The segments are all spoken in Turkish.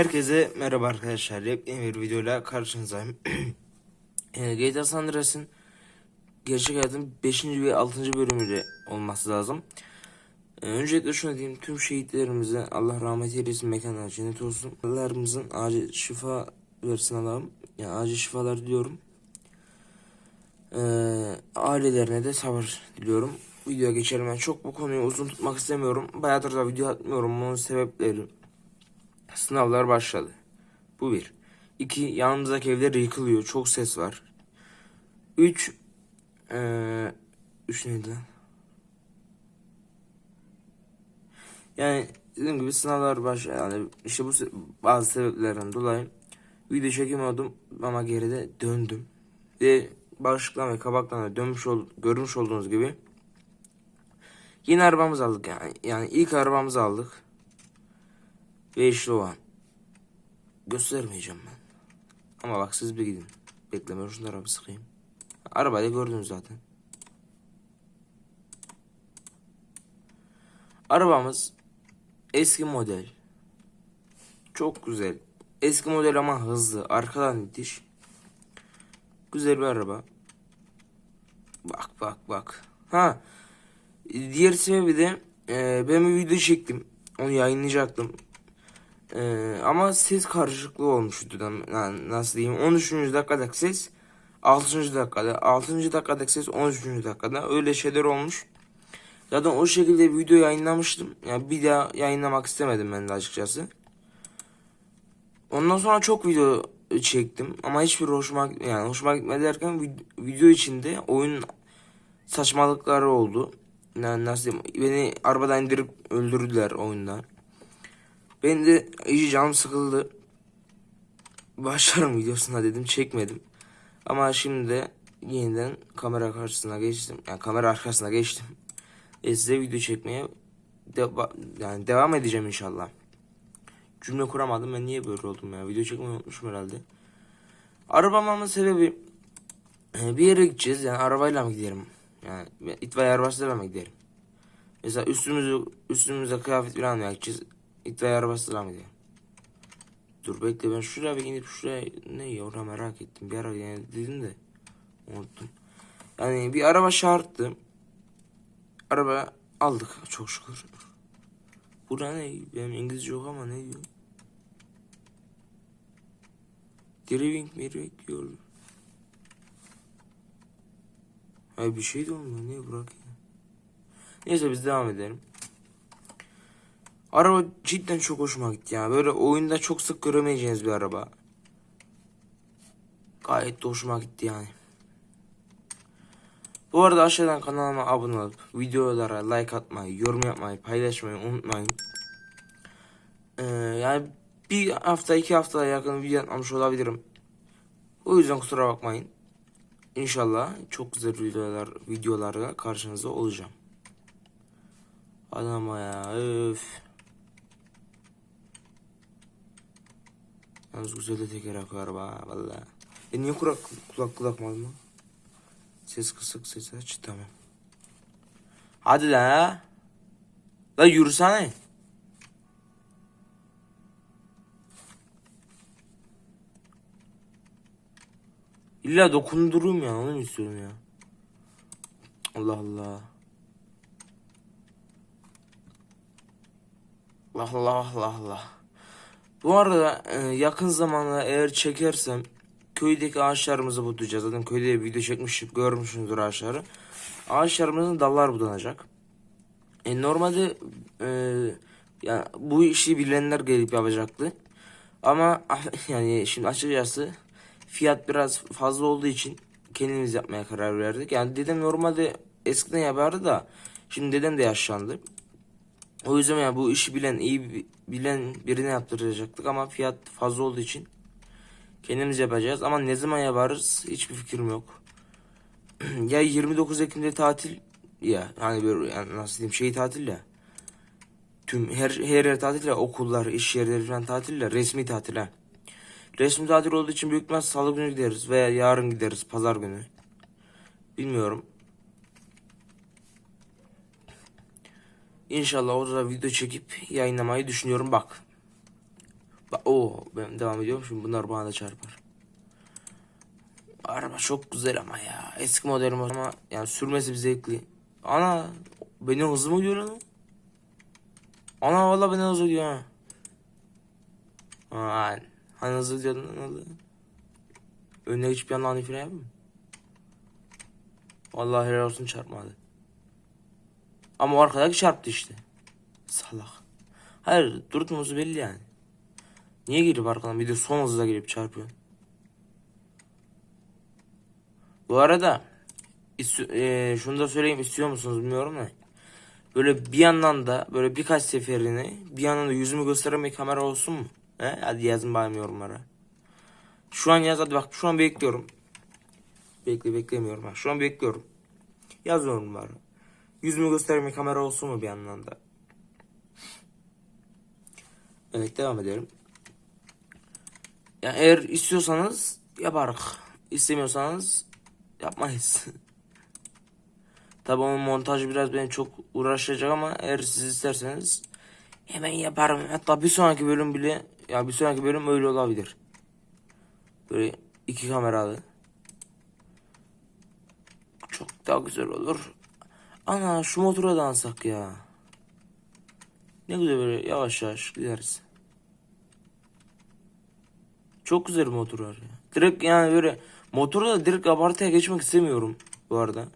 Herkese merhaba arkadaşlar. Yepyeni bir videoyla karşınızdayım. e, GTA San Andreas'ın gerçek hayatın 5. ve 6. bölümüyle olması lazım. E, öncelikle şunu diyeyim. Tüm şehitlerimize Allah rahmet eylesin. Mekanlar cennet olsun. Allah'ımızın acil şifa versin Allah'ım. Yani acil şifalar diliyorum. E, ailelerine de sabır diliyorum. Videoya geçelim. Ben çok bu konuyu uzun tutmak istemiyorum. Bayağıdır da video atmıyorum. Bunun sebepleri Sınavlar başladı. Bu bir. İki, yanımızdaki evler yıkılıyor. Çok ses var. Üç, ee, üç neydi? Yani dediğim gibi sınavlar baş yani işte bu bazı sebeplerden dolayı video çekemiyordum ama geride döndüm. Ve bağışıktan ve kabaktan da dönmüş ol, görmüş olduğunuz gibi yeni arabamızı aldık yani. Yani ilk arabamızı aldık. Ve işte o an. Göstermeyeceğim ben. Ama bak siz bir gidin. Bekleme şunları bir sıkayım. Arabayı gördünüz zaten. Arabamız eski model. Çok güzel. Eski model ama hızlı. Arkadan itiş. Güzel bir araba. Bak bak bak. Ha. Diğer sebebi de e, ben bir video çektim. Onu yayınlayacaktım. Ee, ama ses karışıklığı olmuştu. Yani nasıl diyeyim? 13. dakikadaki ses 6. dakikada. 6. dakikadaki ses 13. dakikada. Öyle şeyler olmuş. Zaten o şekilde bir video yayınlamıştım. Yani bir daha yayınlamak istemedim ben de açıkçası. Ondan sonra çok video çektim ama hiçbir hoşuma yani hoşuma gitmedi derken vid- video içinde oyun saçmalıkları oldu. Yani nasıl diyeyim? Beni arabadan indirip öldürdüler oyunda. Ben de iyice canım sıkıldı. Başlarım videosuna dedim çekmedim. Ama şimdi de yeniden kamera karşısına geçtim. Yani kamera arkasına geçtim. Ve size video çekmeye deva- yani devam edeceğim inşallah. Cümle kuramadım ben niye böyle oldum ya. Video çekmeyi unutmuşum herhalde. Arabamın sebebi e, bir yere gideceğiz yani arabayla mı giderim? Yani itfaiye arabasıyla mı giderim? Mesela üstümüzü üstümüze kıyafet falan mı yakacağız? İtfaiye arabasıyla mı gidelim? Dur bekle ben şuraya bir inip şuraya ne ya orada merak ettim. Bir ara yani dedim de unuttum. Yani bir araba şarttı. Araba aldık çok şükür. Bura ne? Benim İngilizce yok ama ne diyor? Driving merek diyor. Hayır bir şey de olmuyor. Niye bırak ya? Neyse biz devam edelim. Araba cidden çok hoşuma gitti ya. Böyle oyunda çok sık göremeyeceğiniz bir araba. Gayet de hoşuma gitti yani. Bu arada aşağıdan kanalıma abone olup videolara like atmayı, yorum yapmayı, paylaşmayı unutmayın. Ee, yani bir hafta iki hafta yakın video atmamış olabilirim. O yüzden kusura bakmayın. İnşallah çok güzel videolar videolarla karşınızda olacağım. Adama ya öf. Yalnız güzel de teker akıyor araba valla. E niye kulak kulak kulak mı? Ses kısık ses aç tamam. Hadi la. La yürüsene. İlla dokundurum ya onu istiyorum ya. Allah Allah. Allah Allah Allah Allah. Bu arada e, yakın zamanda eğer çekersem köydeki ağaçlarımızı budayacağız. Zaten köyde de video çekmişim görmüşsünüzdür ağaçları. Ağaçlarımızın dallar budanacak. E, normalde e, yani bu işi bilenler gelip yapacaktı. Ama yani şimdi açıkçası fiyat biraz fazla olduğu için kendimiz yapmaya karar verdik. Yani dedem normalde eskiden yapardı da şimdi dedem de yaşlandı. O yüzden yani bu işi bilen iyi bi- bilen birine yaptıracaktık ama fiyat fazla olduğu için kendimiz yapacağız ama ne zaman yaparız hiçbir fikrim yok. ya 29 Ekim'de tatil ya hani böyle yani nasıl diyeyim şey tatil ya. Tüm her her yer tatil ya okullar, iş yerleri falan tatil ya resmi tatil ha. Resmi tatil olduğu için büyük ihtimal salı günü gideriz veya yarın gideriz pazar günü. Bilmiyorum. İnşallah o da video çekip yayınlamayı düşünüyorum bak. Bak o ben devam ediyorum şimdi bunlar bana da çarpar. Araba çok güzel ama ya. Eski model ama yani sürmesi bir zevkli. Ana beni hızlı mı diyor lan? Ana valla beni hızlı diyor ha. Aman. Hani hızlı diyordun lan. Önüne geçip yanına ani fren mı? Vallahi helal olsun çarpmadı. Ama arkadaki çarptı işte. Salak. Hayır durutmamız belli yani. Niye girip arkadan bir de son hızla girip çarpıyor? Bu arada eee, şunu da söyleyeyim istiyor musunuz bilmiyorum da. Böyle bir yandan da böyle birkaç seferini bir yandan da yüzümü gösteren bir kamera olsun mu? He? Hadi yazın bakayım yorumlara. Şu an yaz hadi bak şu an bekliyorum. Bekle beklemiyorum bak şu an bekliyorum. Yaz yorumlara. Yüzümü gösteren bir kamera olsun mu bir yandan da? Evet devam edelim. Ya eğer istiyorsanız yaparız. İstemiyorsanız yapmayız. Tabi onun montajı biraz beni çok uğraşacak ama eğer siz isterseniz hemen yaparım. Hatta bir sonraki bölüm bile ya bir sonraki bölüm öyle olabilir. Böyle iki kameralı. Çok daha güzel olur. Ana şu motora da alsak ya. Ne güzel böyle yavaş yavaş gideriz. Çok güzel motor var ya. Direkt yani böyle motoru da direkt abartıya geçmek istemiyorum bu arada.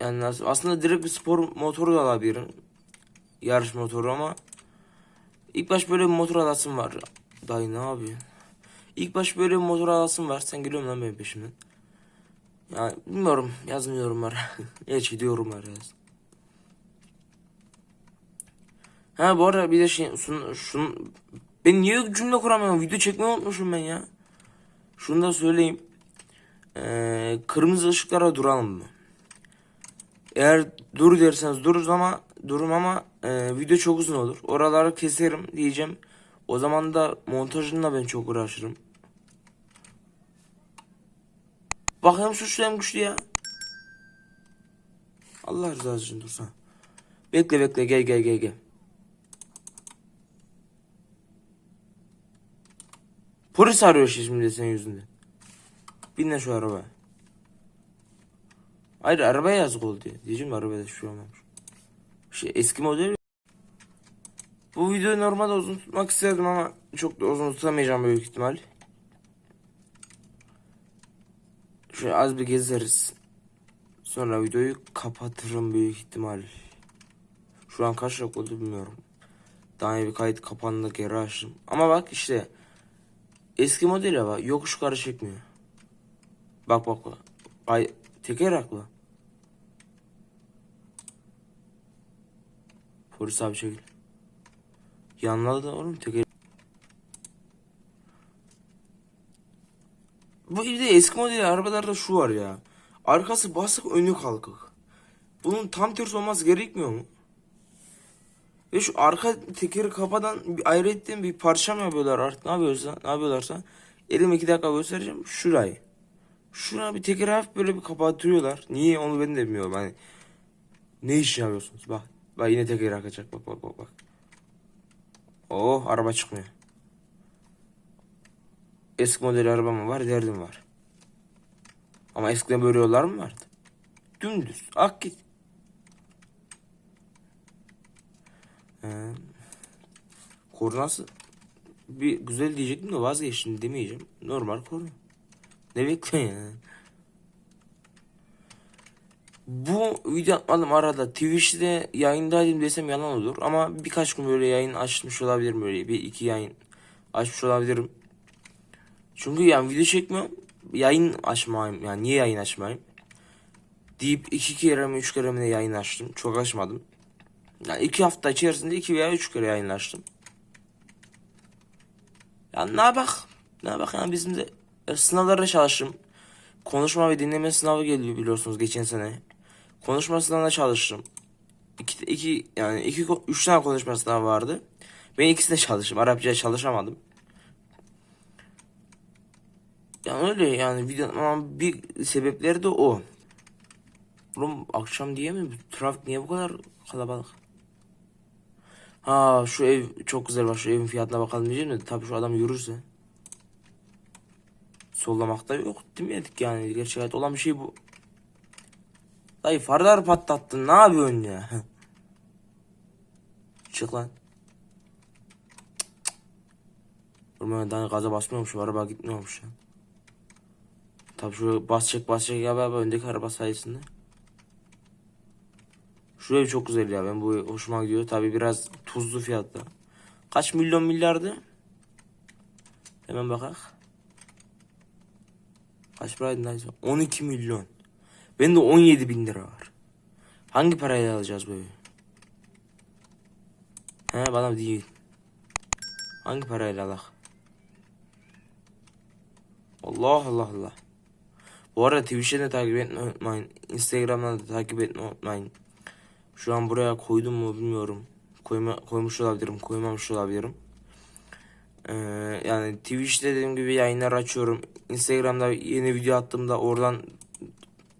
Yani as- aslında direkt bir spor motoru da alabilirim. Yarış motoru ama ilk baş böyle bir motor alasım var. Dayı ne yapıyor? İlk baş böyle bir motor alasım var. Sen gülüyor musun lan benim peşimden? Yani bilmiyorum. Yazın yorumlara. Geç yorumlar yaz. Ha bu arada bir de şey şun, şun ben niye cümle kuramıyorum? Video çekmeyi unutmuşum ben ya. Şunu da söyleyeyim. Ee, kırmızı ışıklara duralım mı? Eğer dur derseniz dururuz ama durum ama e, video çok uzun olur. Oraları keserim diyeceğim. O zaman da montajında ben çok uğraşırım. Bak hem suçlu hem güçlü ya. Allah rızası için dursan. Bekle bekle gel gel gel gel. Polis arıyor şimdi senin yüzünden. Bin de şu arabaya. Hayır arabaya yazık oldu diye. Diyeceğim arabada hiçbir şey olmamış. Şey eski model. Bu videoyu normalde uzun tutmak isterdim ama çok da uzun tutamayacağım büyük ihtimal. Şöyle az bir gezeriz. Sonra videoyu kapatırım büyük ihtimal. Şu an kaç dakika oldu bilmiyorum. Daha iyi bir kayıt kapandı geri açtım. Ama bak işte eski model ya bak yokuş yukarı çekmiyor. Bak bak bak. Ay teker haklı. Polis abi çekil. Yanladı da oğlum teker. Bu bir de eski model arabalarda şu var ya. Arkası basık önü kalkık. Bunun tam tersi olması gerekmiyor mu? Ve şu arka tekeri kapadan bir ayrı bir parça mı yapıyorlar artık ne yapıyorsa ne yapıyorlarsa elim iki dakika göstereceğim şurayı. Şuna bir tekeri hafif böyle bir kapatıyorlar. Niye onu ben de bilmiyorum hani. Ne iş yapıyorsunuz bak. Bak yine tekeri akacak bak bak bak bak. Oh araba çıkmıyor. Eski model araba mı var derdim var. Ama eskiden böyle yollar mı vardı? Dümdüz ak git. Ee, kornası bir güzel diyecektim de vazgeçtim demeyeceğim. Normal korna. Ne bekliyorsun ya? Bu video atmadım arada. Twitch'te yayındaydım desem yalan olur. Ama birkaç gün böyle yayın açmış olabilirim böyle. Bir iki yayın açmış olabilirim. Çünkü yani video çekmiyorum. Yayın açmayayım. Yani niye yayın açmayayım? Deyip iki kere mi üç kere mi de yayın açtım. Çok açmadım. Yani iki hafta içerisinde iki veya üç kere yayın açtım. Ya ne bak? Ne bak yani bizim de e, sınavlara çalıştım. Konuşma ve dinleme sınavı geliyor biliyorsunuz geçen sene. Konuşma sınavına çalıştım. İki, iki yani iki üç tane konuşma sınavı vardı. Ben ikisine çalıştım. Arapçaya çalışamadım. Yani öyle yani video ama bir sebepleri de o. Oğlum akşam diye mi? Trafik niye bu kadar kalabalık? Ha şu ev çok güzel bak şu evin fiyatına bakalım diyeceğim de tabii şu adam yürürse. Sollamakta yok dedik yani gerçek hayat olan bir şey bu. Dayı farlar patlattın ne yapıyorsun ya? Çık lan. Durma daha gaza basmıyormuş araba gitmiyormuş ya. Tabii şu basacak basacak ya baba öndeki araba sayesinde. Şu ev çok güzel ya ben bu hoşuma gidiyor. Tabii biraz tuzlu fiyatlı. Kaç milyon milyardı? Hemen bakak. Kaç paraydı lan? 12 milyon. Benim de 17 bin lira var. Hangi parayla alacağız bu evi? He bana değil. Hangi parayla alak? Allah Allah Allah. Bu arada Twitch'te de takip etmeyi unutmayın. Instagram'dan da takip etmeyi unutmayın. Şu an buraya koydum mu bilmiyorum. Koyma, koymuş olabilirim, koymamış olabilirim. Ee, yani Twitch'te dediğim gibi yayınlar açıyorum. Instagram'da yeni video attığımda oradan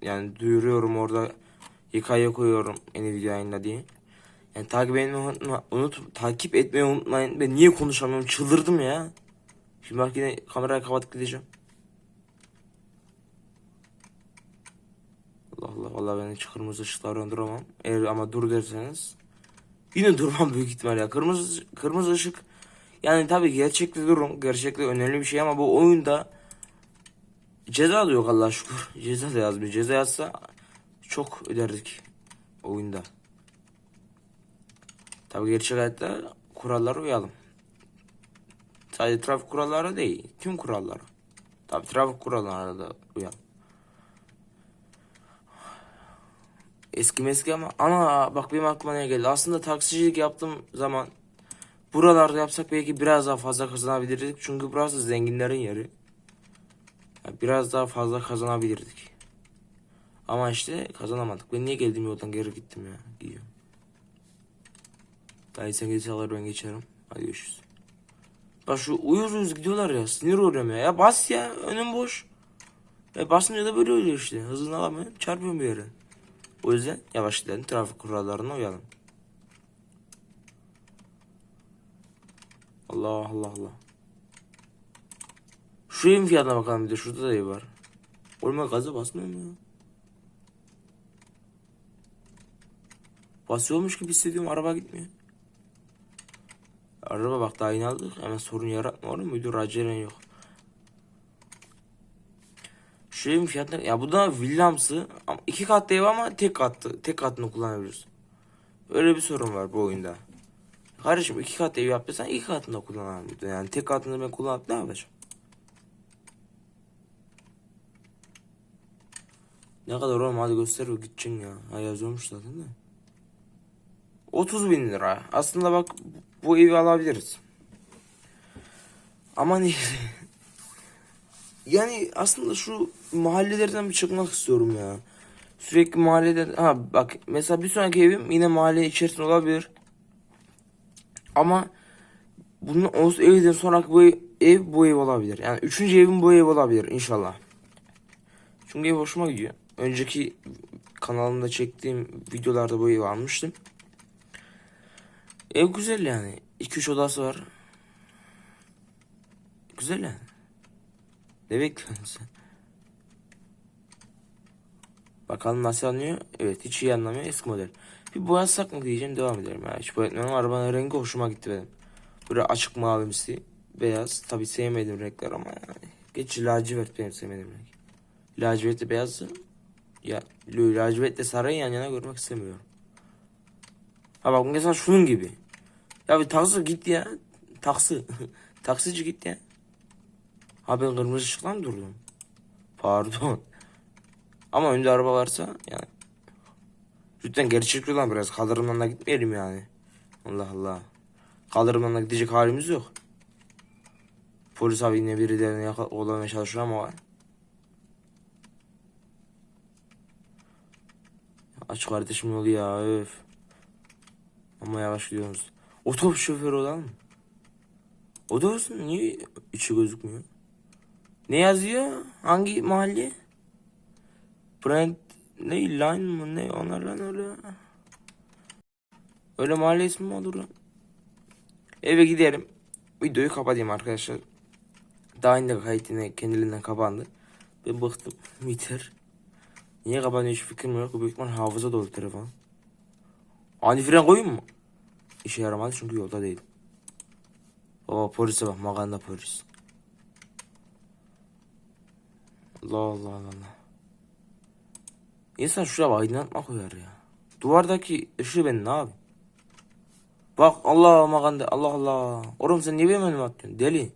yani duyuruyorum orada hikaye koyuyorum yeni video yayınla diye. Yani takip etmeyi unutma, unut, takip etmeyi unutmayın. Ben niye konuşamıyorum? Çıldırdım ya. Şimdi bak yine kamerayı kapatıp gideceğim. Vallahi ben hiç kırmızı ışıklardan duramam. Eğer ama dur derseniz yine durmam büyük ihtimal ya. Kırmızı kırmızı ışık yani tabii gerçekte durun. Gerçekte önemli bir şey ama bu oyunda ceza da yok Allah şükür. Ceza da yazmıyor. Ceza yazsa çok öderdik oyunda. Tabii gerçek hayatta kurallara uyalım. Sadece trafik kuralları değil. Tüm kurallara. Tabii trafik kurallarına da uyalım. Eski meski ama ama bak benim aklıma ne geldi. Aslında taksicilik yaptığım zaman buralarda yapsak belki biraz daha fazla kazanabilirdik. Çünkü burası zenginlerin yeri. Biraz daha fazla kazanabilirdik. Ama işte kazanamadık. Ben niye geldim yoldan geri gittim ya. Gidiyorum. Dayı sen geç alır ben geçerim. Hadi görüşürüz. Bak şu uyuz uyuz gidiyorlar ya. Sinir oluyorum ya. Ya bas ya. Önüm boş. E basınca da böyle oluyor işte. Hızını alamıyorum. Çarpıyorum bir yere. O yüzden yavaş gidelim. Trafik kurallarına uyalım. Allah Allah Allah. Şu evin fiyatına bakalım bir de. Şurada da ev var. Oğlum ben gaza basmıyor mu ya? Basıyormuş gibi hissediyorum. Araba gitmiyor. Araba bak daha yeni aldık. Hemen sorun yaratma oğlum. Müdür acelen yok. Şu evin fiyatı ya bu da villamsı ama iki katlı ev ama tek katlı tek katını kullanabiliyorsun. Öyle bir sorun var bu oyunda. Kardeşim iki katlı ev yaptıysan iki katını da kullanabiliyorsun. Yani tek katını ben kullanıp ne yapacağım? Ne kadar oğlum hadi göster o gideceksin ya. Ha yazıyormuş zaten de. 30 bin lira. Aslında bak bu evi alabiliriz. Ama ne? Yani aslında şu mahallelerden bir çıkmak istiyorum ya. Sürekli mahalleden ha bak mesela bir sonraki evim yine mahalle içerisinde olabilir. Ama bunun o evden sonraki bu ev bu ev olabilir. Yani üçüncü evim bu ev olabilir inşallah. Çünkü ev hoşuma gidiyor. Önceki kanalımda çektiğim videolarda bu evi almıştım. Ev güzel yani. 2-3 odası var. Güzel yani. Ne bekliyorsun sen? Bakalım nasıl anlıyor? Evet hiç iyi anlamıyor eski model. Bir boyasak mı diyeceğim devam edelim ya. Hiç boyatmıyorum. Arabanın rengi hoşuma gitti benim. Böyle açık mavimsi. Beyaz. Tabi sevmediğim renkler ama yani. Geç lacivert benim sevmediğim renk. Lacivertle beyazı. Ya lacivertle sarıyı yan yana görmek istemiyorum. Ha bak mesela şunun gibi. Ya bir taksi git ya. Taksi. Taksici git ya. Ha ben kırmızı ışıkla mı durdum? Pardon. Ama önde araba varsa yani. Lütfen geri çekil lan biraz. Kaldırımdan da gitmeyelim yani. Allah Allah. Kaldırımdan da gidecek halimiz yok. Polis abi yine birilerini yakalamaya çalışıyor ama. Aç kardeşim yolu ya öf. Ama yavaş gidiyoruz. Otobüs şoförü olan mı? O da olsun. Niye içi gözükmüyor? Ne yazıyor? Hangi mahalle? Brand ne line mı ne onlar lan öyle. Öyle mahalle ismi mi olur lan? Eve giderim. Videoyu kapatayım arkadaşlar. Daha önce kayıt yine kendiliğinden kapandı. Ben bıktım. Biter. Niye kapanıyor hiç fikrim yok. Büyük ihtimal hafıza dolu telefon. Ani fren koyayım mı? İşe yaramadı çünkü yolda değil. Baba polise bak maganda polis. Allah Allah Allah. İnsan şuraya bak aydınlatma koyar ya. Duvardaki ışığı ben ne yapayım? Bak Allah maganda Allah Allah. Oğlum sen niye benim önüme atıyorsun? Deli.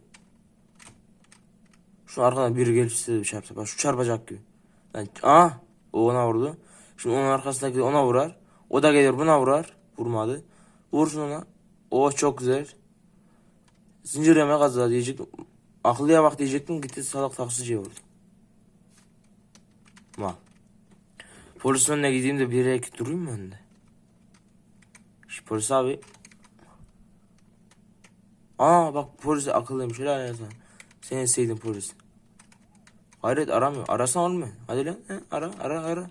Şu arkadan biri gelip size bir şey yapsa. Şu çarpacak gibi. Ben, aa, o ona vurdu. Şimdi onun arkasındaki ona vurar. O da gelir buna vurar. Vurmadı. Vursun ona. O çok güzel. Zincir yeme kaza diyecek. Akıllıya bak diyecektim. Gitti salak taksiciye vurdu. Bak. Polisin önüne gideyim de bir ekip durayım mı önünde? Şu polis abi. Aa bak polis akıllıymış. Helal ya sana. Seni sevdim polis. Hayret aramıyor. Arasana oğlum mu? Hadi lan. He, ara ara ara.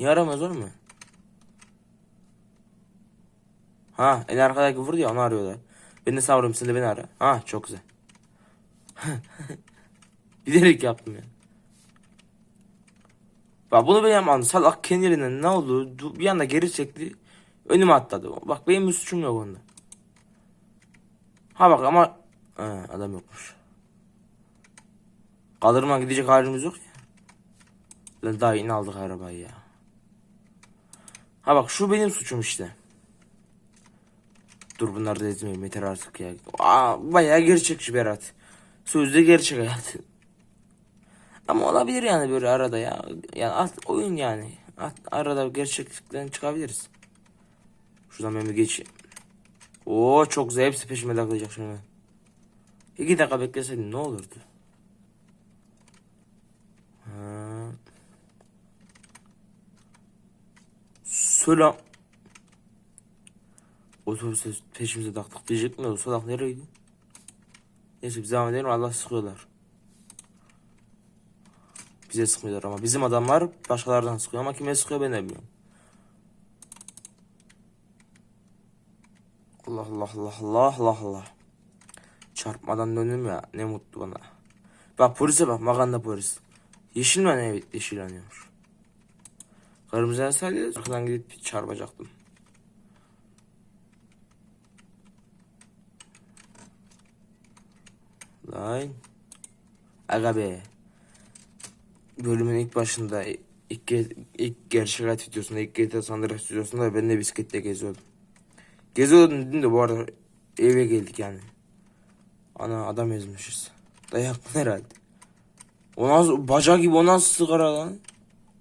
Niye oğlum mu? Ha en arkadaki vurdu ya onu arıyorlar. Ben de savuruyorum sen de beni ara. Ha çok güzel. Bilerek yaptım ya. Bak bunu ben yapmadım. Salak kendiliğinden ne oldu? Du- Bir anda geri çekti. Önüme atladı. Bak benim bir suçum yok onda. Ha bak ama ha, adam yokmuş. Kaldırıma gidecek halimiz yok ya. Lan daha yeni aldık arabayı ya. Ha bak şu benim suçum işte. Dur bunları da etmeyeyim yeter artık ya. Aa, bayağı gerçekçi Berat. Sözde gerçek hayat. Ama olabilir yani böyle arada ya. Yani at, oyun yani. At, arada gerçeklikten çıkabiliriz. Şuradan ben bir geçeyim. Oo çok güzel hepsi peşime takılacak şimdi. İki dakika bekleseydim ne olurdu? Ha. Selam. Otobüse peşimize taktık diyecek mi? O salak nereye gidiyor? Neyse biz devam edelim Allah sıkıyorlar. Bize sıkmıyorlar ama bizim adamlar başkalardan sıkıyor ama kime sıkıyor ben de bilmiyorum. Allah Allah Allah Allah Allah Allah. Çarpmadan döndüm ya ne mutlu bana. Bak polise bak maganda polis. Yeşil mi ne evet yeşil yanıyormuş. Kırmızı yansaydı arkadan gidip çarpacaktım. Lan. Aga be. Bölümün ilk başında ilk, ilk gerçek hayat videosunda ilk GTA San Andreas videosunda ben de bisikletle geziyordum. Geziyordum dedim de bu arada eve geldik yani. Ana adam ezmişiz. Dayak mı herhalde? O nasıl baca gibi o nasıl sigara lan?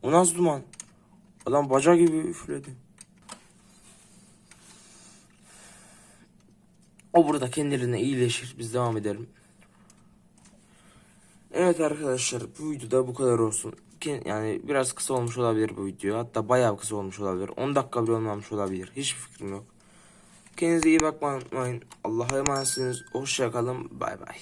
O nasıl duman? Adam baca gibi üfledi. O burada kendilerine iyileşir. Biz devam edelim. Evet arkadaşlar bu videoda bu kadar olsun. Yani biraz kısa olmuş olabilir bu video. Hatta bayağı kısa olmuş olabilir. 10 dakika bile olmamış olabilir. Hiçbir fikrim yok. Kendinize iyi bakmayı unutmayın. Allah'a emanetsiniz. Hoşça kalın. Bay bay.